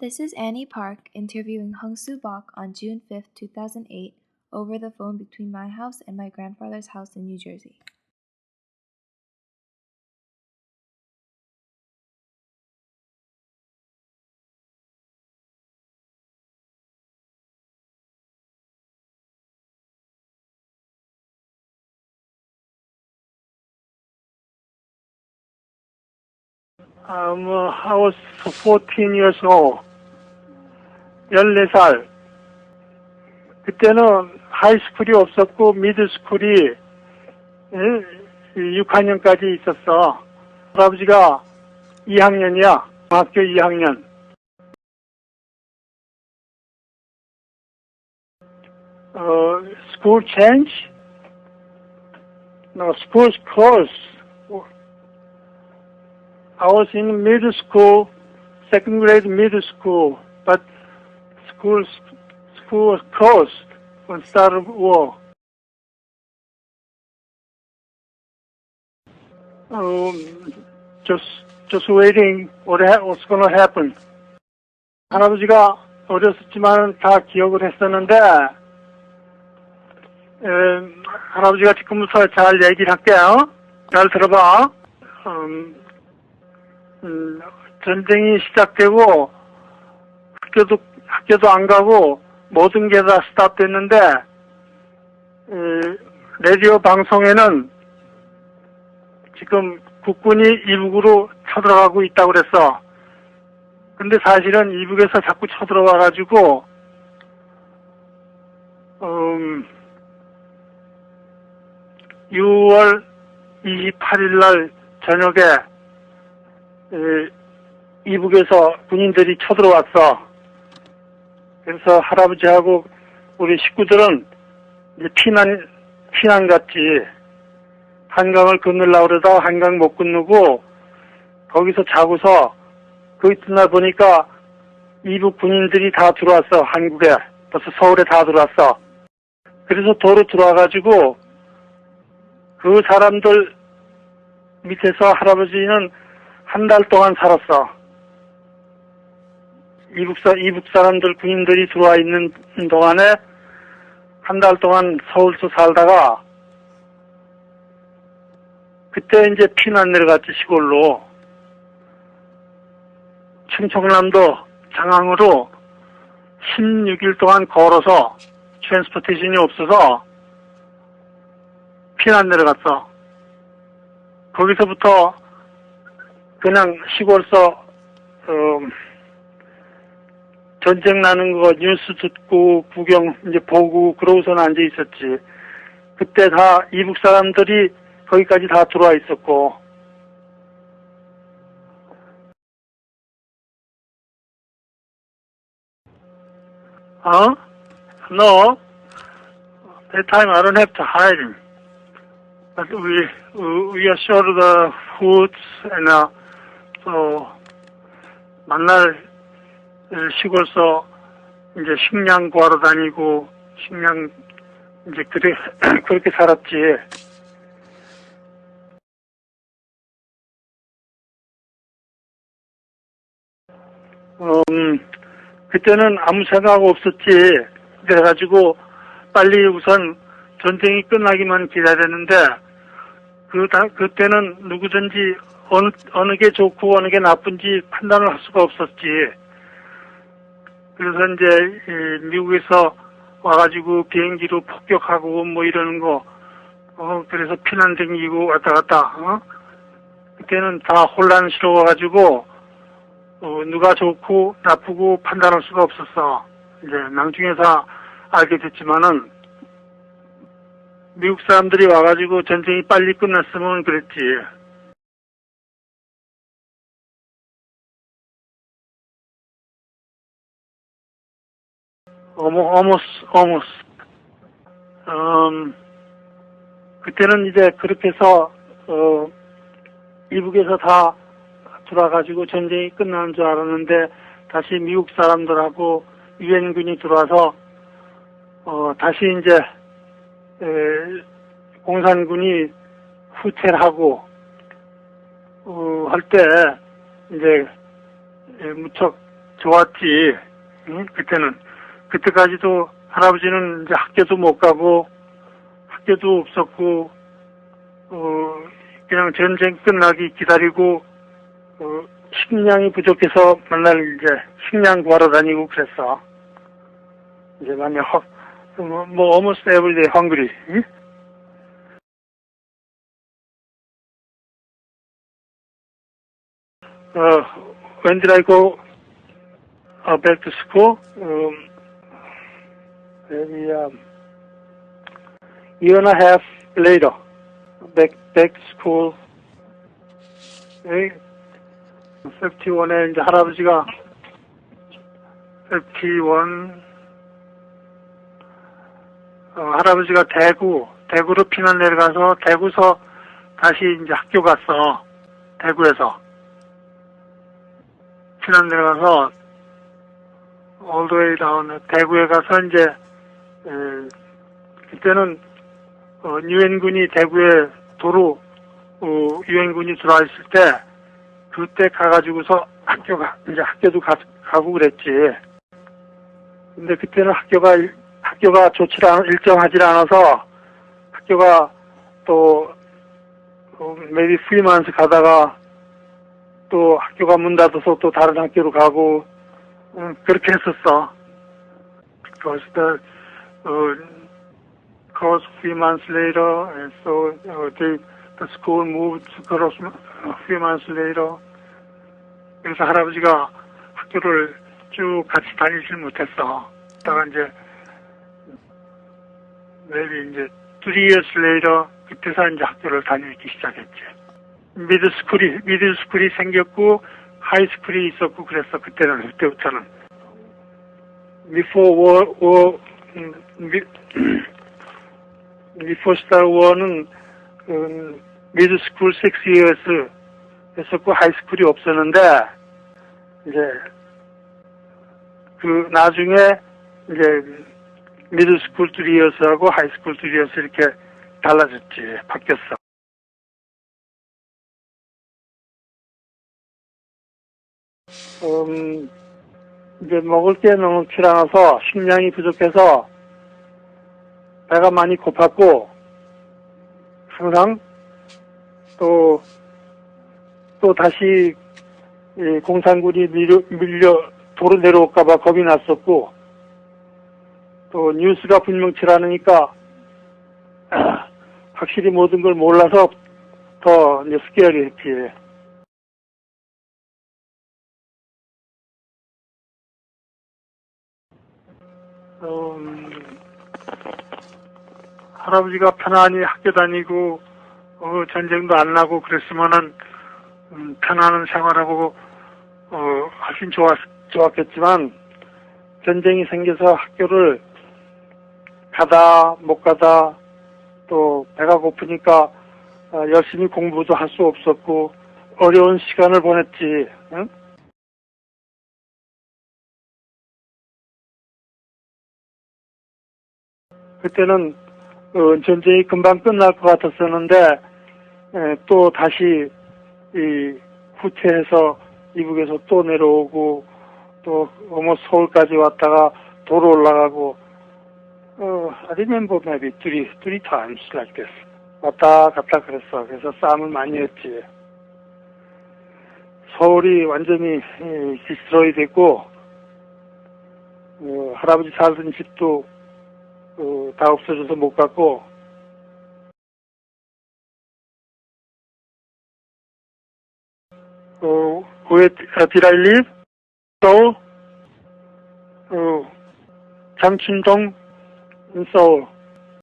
This is Annie Park interviewing Hung Soo Bok on June 5, 2008, over the phone between my house and my grandfather's house in New Jersey. Um, I was 14 years old. 14살. 그때는 하이스쿨이 없었고 미드스쿨이 6학년까지 있었어. 할아버지가 2학년이야. 학교 2학년. 어, school change? No, school's closed. I was in middle school, second grade middle school, but school school was closed when started war. Um, just just waiting what ha- what's to happen. 할아버지가 어렸었지만 다 기억을 했었는데 에, 할아버지가 지금부터 잘 얘기를 할게요. 잘 들어봐. 음, 음, 전쟁이 시작되고 학교도 학교도 안 가고 모든 게 다 스탑됐는데 에, 라디오 방송에는 지금 국군이 이북으로 쳐들어가고 있다고 그랬어. 근데 사실은 이북에서 자꾸 쳐들어와 가지고 음, 6월 28일 날 저녁에 에, 이북에서 군인들이 쳐들어왔어. 그래서 할아버지하고 우리 식구들은 피난, 피난 갔지. 한강을 건너려고 그러다 한강 못 건너고 거기서 자고서 그 이튿날 보니까 이북 군인들이 다 들어왔어. 한국에. 벌써 서울에 다 들어왔어. 그래서 도로 들어와가지고 그 사람들 밑에서 할아버지는 한 달 동안 살았어. 이북, 사, 이북 사람들, 군인들이 들어와 있는 동안에 한 달 동안 서울서 살다가 그때 이제 피난 내려갔지, 시골로. 충청남도 장항으로 16일 동안 걸어서 트랜스포테이션이 없어서 피난 내려갔어. 거기서부터 그냥 시골서 어, 전쟁 나는 거 뉴스 듣고 구경 이제 보고 그러고서는 앉아 있었지. 그때 다 이북 사람들이 거기까지 다 들어와 있었고. 어? No. That time I don't have to hide him. But we we assure the foods and uh, 또 만날 시골서 이제 식량 구하러 다니고 식량 이제 그래 그렇게 살았지. 음 그때는 아무 생각 없었지. 그래가지고 빨리 우선 전쟁이 끝나기만 기다렸는데 그 다, 그때는 누구든지 어느 어느 게 좋고 어느 게 나쁜지 판단을 할 수가 없었지. 그래서 이제 이 미국에서 와가지고 비행기로 폭격하고 뭐 이러는 거, 어 그래서 피난 댕기고 왔다 갔다. 어? 그때는 다 혼란스러워가지고 어, 누가 좋고 나쁘고 판단할 수가 없었어. 이제 나중에서 알게 됐지만은 미국 사람들이 와가지고 전쟁이 빨리 끝났으면 그랬지. 어머스, 어머스. 음, 그때는 이제 그렇게 해서, 어, 이북에서 다 들어와가지고 전쟁이 끝나는 줄 알았는데, 다시 미국 사람들하고 유엔군이 들어와서, 어, 다시 이제, 에, 공산군이 후퇴를 하고, 어, 할 때, 이제, 에, 무척 좋았지. 응? 그때는. 그때까지도 할아버지는 이제 학교도 못 가고, 학교도 없었고, 어, 그냥 전쟁 끝나기 기다리고, 어, 식량이 부족해서 맨날 이제 식량 구하러 다니고 그랬어. 이제 만약 허, 뭐, 뭐 almost every day hungry. 응? uh, when did I go uh, back to school? Um, maybe um, year and a half later, back back to school. 네, 51에 이제 할아버지가 51 어, 할아버지가 대구 대구로 피난 내려가서 대구서 다시 이제 학교 갔어 대구에서 피난 내려가서 all the 대구에 가서 이제 에, 그때는 어, 유엔군이 대구에 도로 어, 유엔군이 들어와 있을 때 그때 가가지고서 학교가 이제 학교도 가, 가고 그랬지. 근데 그때는 학교가 일- 학교가 좋지 않 일정하지 않아서 학교가 또 어, three months 가다가 또 학교가 문 닫아서 또 다른 학교로 가고 음, 그렇게 했었어. The uh, course three months later, and so uh, the school moved to course a few months later. 그래서 할아버지가 학교를 쭉 같이 다니질 못했어. 다가 이제 maybe 이제 three years later 그때서 이제 학교를 다니기 시작했지. 미드 스쿨이 미드 스쿨이 생겼고 하이 스쿨이 있었고 그랬어 그때는 그때부터는 before war war star war는 음, 미드 스쿨 6 years 했었고 하이 스쿨이 없었는데 이제 그 나중에 이제 미드 스쿨 3 years하고 하이 스쿨 3 years 이렇게 달라졌지 바뀌었어. 음, 이제 먹을 게 너무 필요해서 식량이 부족해서 배가 많이 고팠고 항상 또, 또 다시 이 공산군이 밀려, 밀려 도로 내려올까봐 겁이 났었고 또 뉴스가 분명치 않으니까 확실히 모든 걸 몰라서 더 이제 스케어리했지. 음, 할아버지가 편안히 학교 다니고 어, 전쟁도 안 나고 그랬으면은 음, 편안한 생활하고 어, 훨씬 좋았, 좋았겠지만 전쟁이 생겨서 학교를 가다 못 가다 또 배가 고프니까 어, 열심히 공부도 할 수 없었고 어려운 시간을 보냈지. 응? 그때는 어, 전쟁이 금방 끝날 것 같았었는데 에, 또 다시 이 후퇴해서 이북에서 또 내려오고 또 어머 서울까지 왔다가 도로 올라가고 어, I remember maybe three, three. 왔다 갔다 그랬어. 그래서 싸움을 많이 했지. 서울이 완전히 디스트로이 됐고 어, 할아버지 살던 집도 어, 다 없어져서 못 갔고 어, where uh, did I live? 서울 어, 장춘동 Seoul